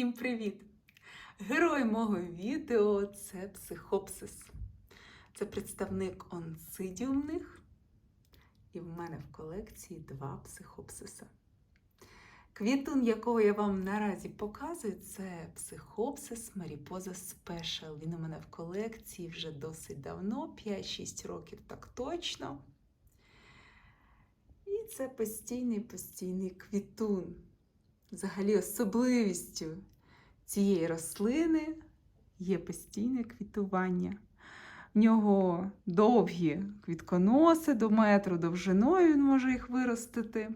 Всім привіт! Герой мого відео це психопсис. Це представник онцидіумних, і в мене в колекції два психопсиса. Квітун, якого я вам наразі показую, це психопсис Маріпоза Спешл. Він у мене в колекції вже досить давно, 5-6 років так точно. І це постійний постійний квітун. Взагалі, особливістю цієї рослини є постійне квітування. В нього довгі квітконоси до метру довжиною він може їх виростити,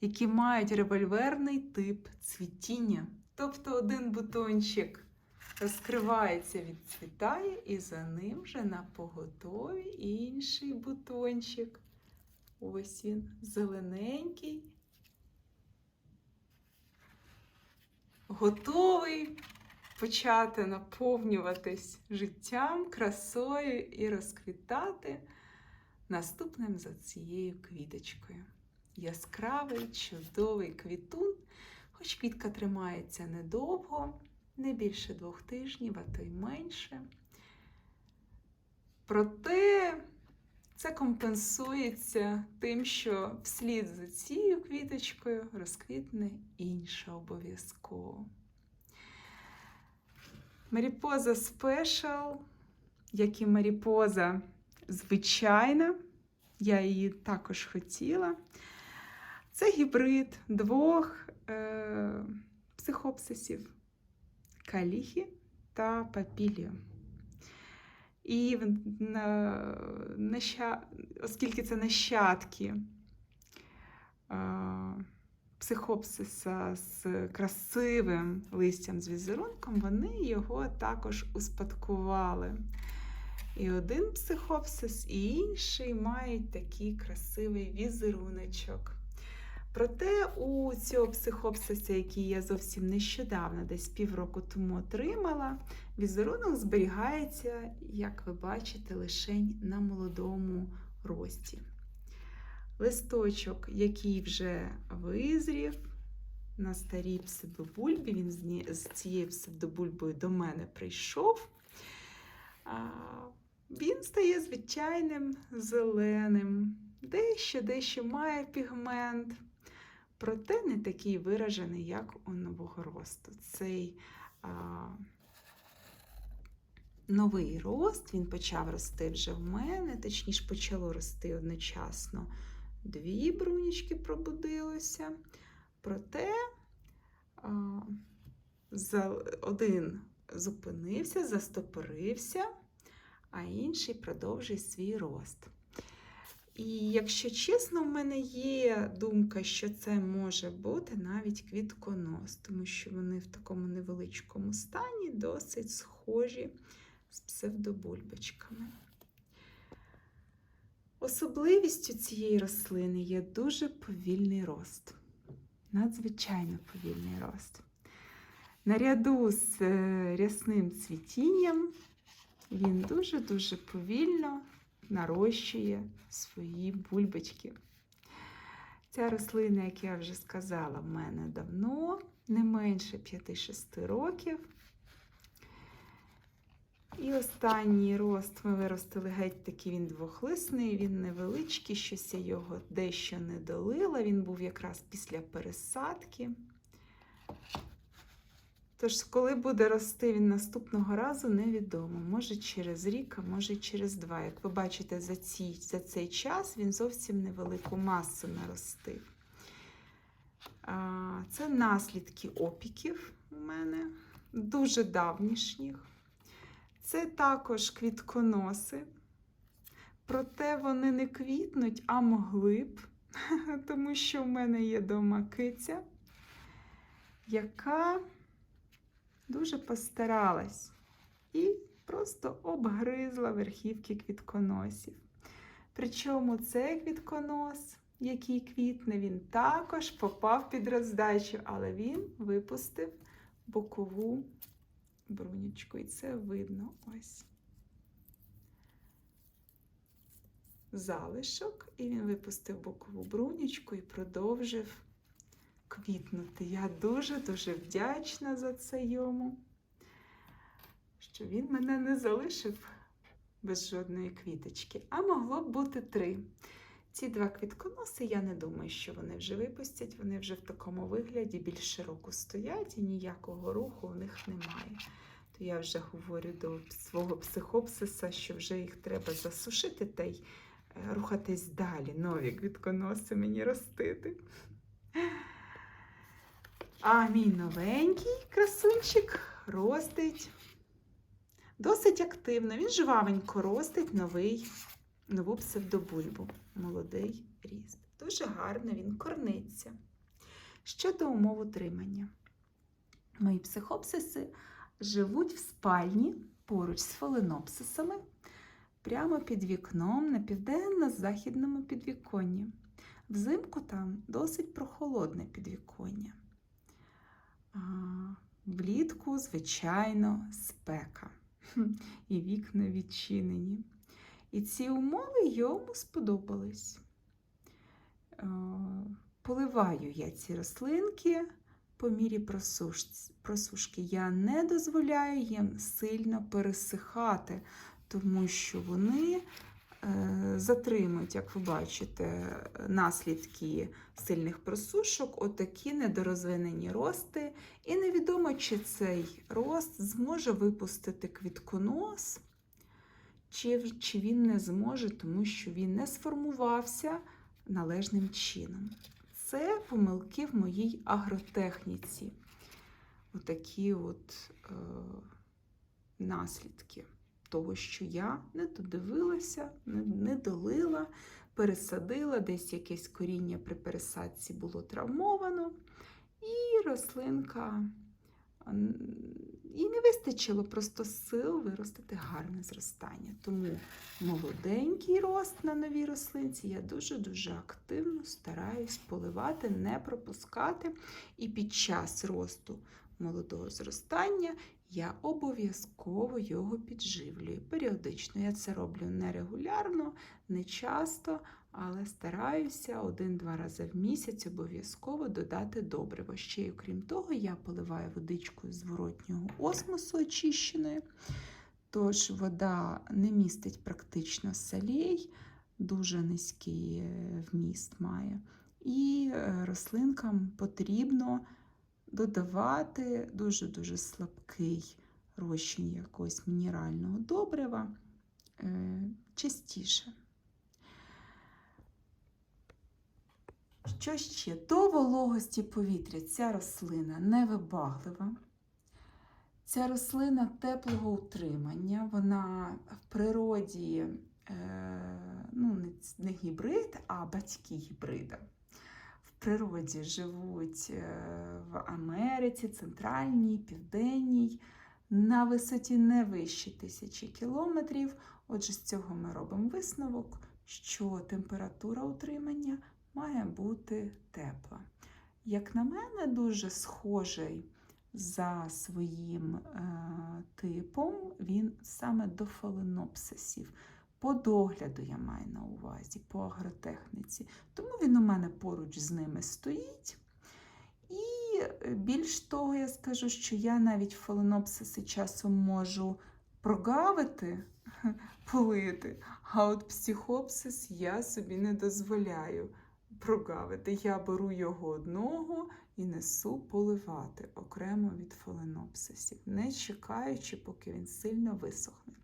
які мають револьверний тип цвітіння. Тобто один бутончик розкривається, відцвітає, і за ним вже на поготові інший бутончик. Ось він, зелененький. Готовий почати наповнюватись життям, красою і розквітати наступним за цією квіточкою. Яскравий, чудовий квітун, хоч квітка тримається недовго, не більше двох тижнів, а то й менше. Проте це компенсується тим, що вслід за цією квіточкою розквітне інша обов'язково. Маріпоза Special, як і Маріпоза звичайна, я її також хотіла. Це гібрид двох е, психопсисів каліхі та папіліо. І на, наща, оскільки це нащадки психопсиса з красивим листям з візерунком, вони його також успадкували. І один психопсис, і інший мають такий красивий візеруночок. Проте у цього психопсиса, який я зовсім нещодавно, десь півроку тому отримала, візерунок зберігається, як ви бачите, лише на молодому рості. Листочок, який вже визрів на старій псевдобульбі, він з цією псевдобульбою до мене прийшов. Він стає звичайним зеленим, дещо-дещо має пігмент проте не такий виражений, як у нового росту. Цей а, новий рост він почав рости вже в мене, точніше, почало рости одночасно. Дві брунічки пробудилося. Проте а, за, один зупинився, застопорився, а інший продовжує свій рост. І якщо чесно, в мене є думка, що це може бути навіть квітконос, тому що вони в такому невеличкому стані досить схожі з псевдобульбочками. Особливістю цієї рослини є дуже повільний рост. Надзвичайно повільний рост. Наряду з е, рясним цвітінням він дуже-дуже повільно нарощує свої бульбочки. Ця рослина, як я вже сказала, в мене давно, не менше 5-6 років. І останній рост ми виростили геть такий він двохлисний, він невеличкий, щось я його дещо не долила. Він був якраз після пересадки. Тож, коли буде рости він наступного разу, невідомо. Може через рік, а може через два. Як ви бачите, за, ці, за цей час він зовсім невелику масу наростив. Це наслідки опіків у мене, дуже давнішніх. Це також квітконоси, проте вони не квітнуть, а могли б, тому що в мене є дома киця, яка дуже постаралась і просто обгризла верхівки квітконосів. Причому цей квітконос, який квітне, він також попав під роздачу, але він випустив бокову брунічку. І це видно ось. Залишок, і він випустив бокову брунічку і продовжив квітнути. Я дуже-дуже вдячна за це йому, що він мене не залишив без жодної квіточки, а могло б бути три. Ці два квітконоси, я не думаю, що вони вже випустять, вони вже в такому вигляді більш широко стоять і ніякого руху у них немає. То я вже говорю до свого психопсиса, що вже їх треба засушити та й е, рухатись далі, нові квітконоси мені ростити. А мій новенький красунчик ростить досить активно. Він жвавенько ростить новий, нову псевдобульбу. Молодий ріст. Дуже гарно він корниться. Щодо умов утримання. Мої психопсиси живуть в спальні поруч з фаленопсисами, прямо під вікном на південно-західному підвіконні. Взимку там досить прохолодне підвіконня. Влітку, звичайно, спека. І вікна відчинені. І ці умови йому сподобались. Е, Поливаю я ці рослинки по мірі просушки. Я не дозволяю їм сильно пересихати, тому що вони затримують, як ви бачите, наслідки сильних просушок, отакі недорозвинені рости. І невідомо, чи цей рост зможе випустити квітконос, чи, чи він не зможе, тому що він не сформувався належним чином. Це помилки в моїй агротехніці. Отакі от е, наслідки того, що я не додивилася, не, долила, пересадила, десь якесь коріння при пересадці було травмовано, і рослинка і не вистачило просто сил виростити гарне зростання. Тому молоденький рост на новій рослинці я дуже-дуже активно стараюсь поливати, не пропускати. І під час росту молодого зростання я обов'язково його підживлюю. Періодично я це роблю нерегулярно, не часто, але стараюся один-два рази в місяць обов'язково додати добриво. Ще й окрім того, я поливаю водичкою зворотнього осмосу очищеною. Тож вода не містить практично солей, дуже низький е, вміст має. І е, рослинкам потрібно додавати дуже-дуже слабкий розчин якогось мінерального добрива е, частіше. Що ще? До вологості повітря ця рослина невибаглива. Ця рослина теплого утримання, вона в природі е, ну, не, гібрид, а батьки гібрида. В природі живуть е, в Америці, центральній, південній, на висоті не вище тисячі кілометрів. Отже, з цього ми робимо висновок, що температура утримання має бути тепла. Як на мене, дуже схожий за своїм е, типом він саме до фаленопсисів. По догляду я маю на увазі, по агротехніці. Тому він у мене поруч з ними стоїть. І е, більш того, я скажу, що я навіть фаленопсиси часом можу прогавити, полити, а от психопсис я собі не дозволяю прогавити. Я беру його одного і несу поливати окремо від фаленопсисів, не чекаючи, поки він сильно висохне.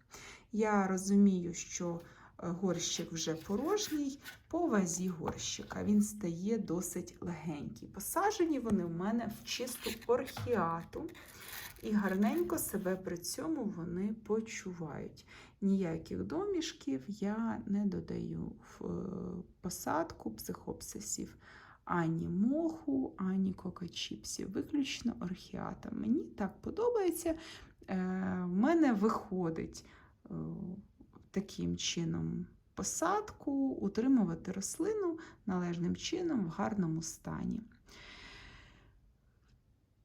Я розумію, що горщик вже порожній, по вазі горщика він стає досить легенький. Посаджені вони в мене в чисту орхіату. І гарненько себе при цьому вони почувають. Ніяких домішків я не додаю в е, посадку психопсисів ані моху, ані кокачіпсів. Виключно орхіата. Мені так подобається. Е, В мене виходить е, таким чином посадку, утримувати рослину належним чином в гарному стані.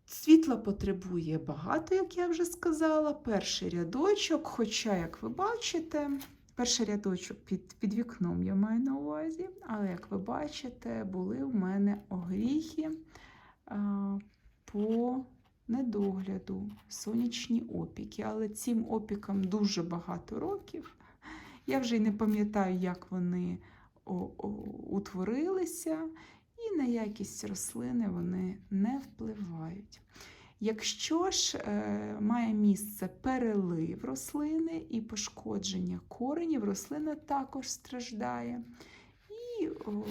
Світла потребує багато, як я вже сказала. Перший рядочок, хоча, як ви бачите, перший рядочок під, під вікном я маю на увазі, але як ви бачите, були в мене огріхи а, по недогляду, сонячні опіки. Але цим опікам дуже багато років. Я вже й не пам'ятаю, як вони утворилися, і на якість рослини вони не впливають. Якщо ж е, має місце перелив рослини і пошкодження коренів, рослина також страждає. І, о,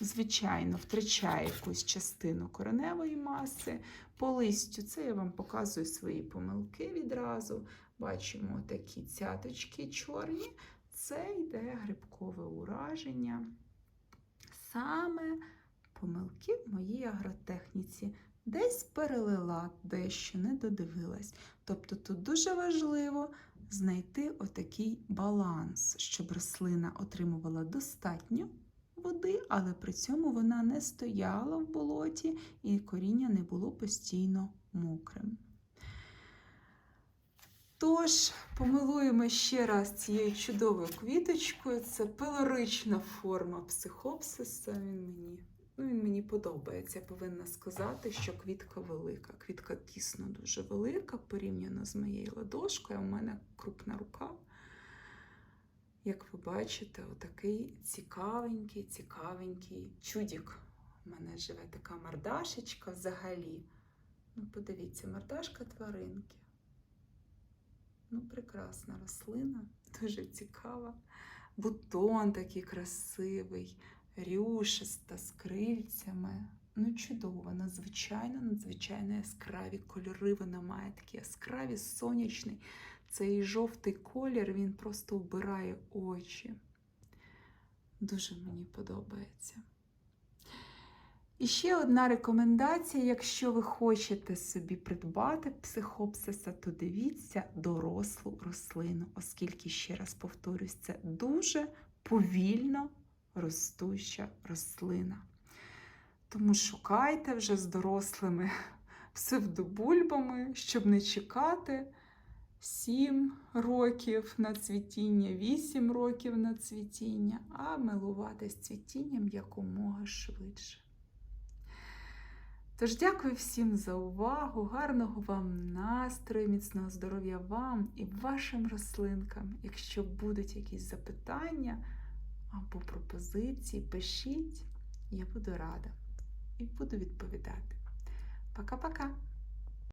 звичайно, втрачає якусь частину кореневої маси. По листю це я вам показую свої помилки відразу. Бачимо такі цяточки чорні. Це йде грибкове ураження. Саме помилки в моїй агротехніці. Десь перелила, дещо не додивилась. Тобто тут дуже важливо знайти отакий баланс, щоб рослина отримувала достатньо води, але при цьому вона не стояла в болоті і коріння не було постійно мокрим. Тож, помилуємо ще раз цією чудовою квіточкою. Це пелорична форма психопсиса. Він мені, ну, він мені подобається. Я повинна сказати, що квітка велика. Квітка дійсно дуже велика порівняно з моєю ладошкою. У мене крупна рука. Як ви бачите, отакий цікавенький, цікавенький чудік. У мене живе така мордашечка взагалі. Ну, подивіться, мордашка тваринки. Ну, прекрасна рослина, дуже цікава. Бутон такий красивий, рюшиста з крильцями. Ну, чудово, надзвичайно, надзвичайно яскраві кольори. Вона має такі яскраві, сонячний. Цей жовтий колір він просто вбирає очі. Дуже мені подобається. І ще одна рекомендація: якщо ви хочете собі придбати психопсиса, то дивіться дорослу рослину, оскільки, ще раз повторюсь, це дуже повільно ростуща рослина. Тому шукайте вже з дорослими псевдобульбами, щоб не чекати 7 років на цвітіння, 8 років на цвітіння, а милуватись цвітінням якомога швидше. Тож дякую всім за увагу, гарного вам настрою, міцного здоров'я вам і вашим рослинкам. Якщо будуть якісь запитання або пропозиції, пишіть, я буду рада і буду відповідати. Пока-пока!